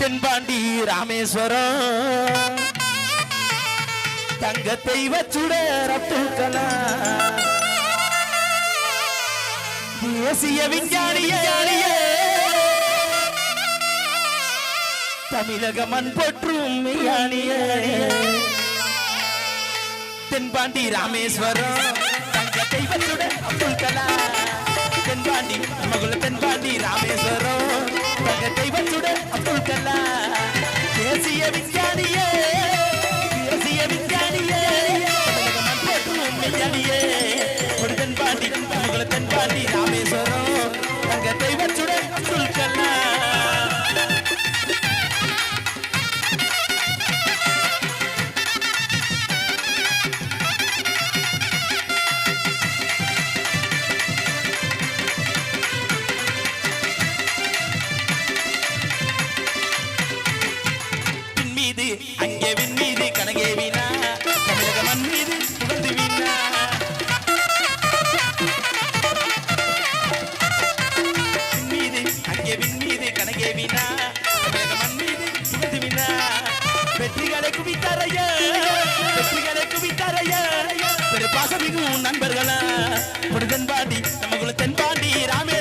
தென்பாண்டி ராமேஸ்வரம். தங்கத்தை வச்சுட சுடர் அப்துல் தேசிய விஞ்ஞானியே. தமிழக மண் போற்றும் மெய்யானியே தென்பாண்டி ராமேஸ்வரம். தங்கத்தை வச்சுட அப்துல் கலாம் தென்பாண்டி மகுல தென்பாண்டி ராமேஸ்வரம். நண்பர்களா ஒரு தென்பாண்டி நமக்குள்ள தென்பாண்டி ராமே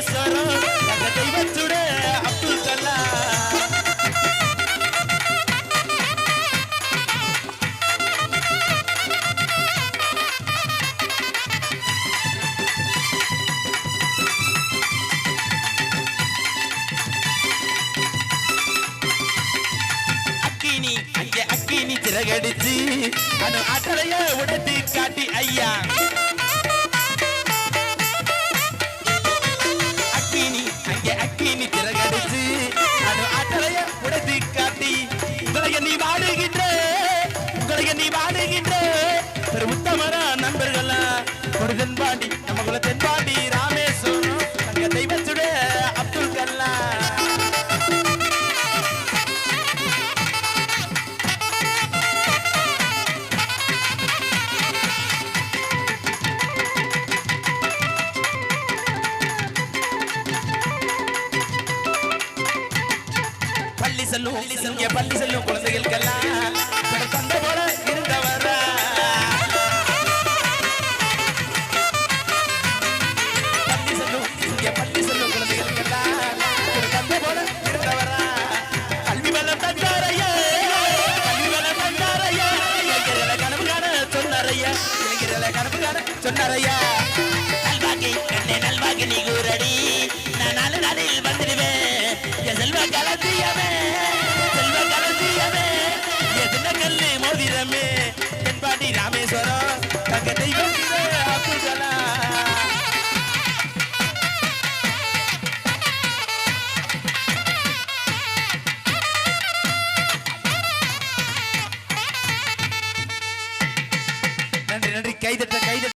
பீனி அக்கினி சிறகடிச்சு அனு ஆற்றலைய உடத்து காட்டி ஐயா. அக்கினி அங்கே அக்கினி சிறகடிச்சு அனு ஆற்றலைய உடத்து காட்டி உங்களை நீ வாடுகின்ற உங்களை நீ வாடுகின்ற. ஒரு உத்தமரா நண்பர்களா ஒரு தென்பாண்டி நமக்குள்ள தென்பாண்டி செல்லும் இங்கே பள்ளி செல்லும் குழந்தைகளுக்கெல்லாம் ஒரு போல இருந்தவரா? பள்ளி செல்லும் பள்ளி செல்லும் குழந்தைகளுக்கெல்லாம் ஒரு போல இருந்தவரா? கல்வி வளம் தந்தாரையா கல்வி வளம் தந்தாரையா. இளைஞர்களை கனவு காண சொன்னாரையா இளைஞர்களை கனவு காண சொன்னாரையா. கண்ணே நீ கூறடி. நான் நாலு நாளில் வந்துடுவேன். என் செல்வ கலத்தியவே கல்லு என் தென்பாண்டி ராமேஸ்வரம். தங்கத்தை நன்றி நன்றி. கைதட்ட கைதட்ட.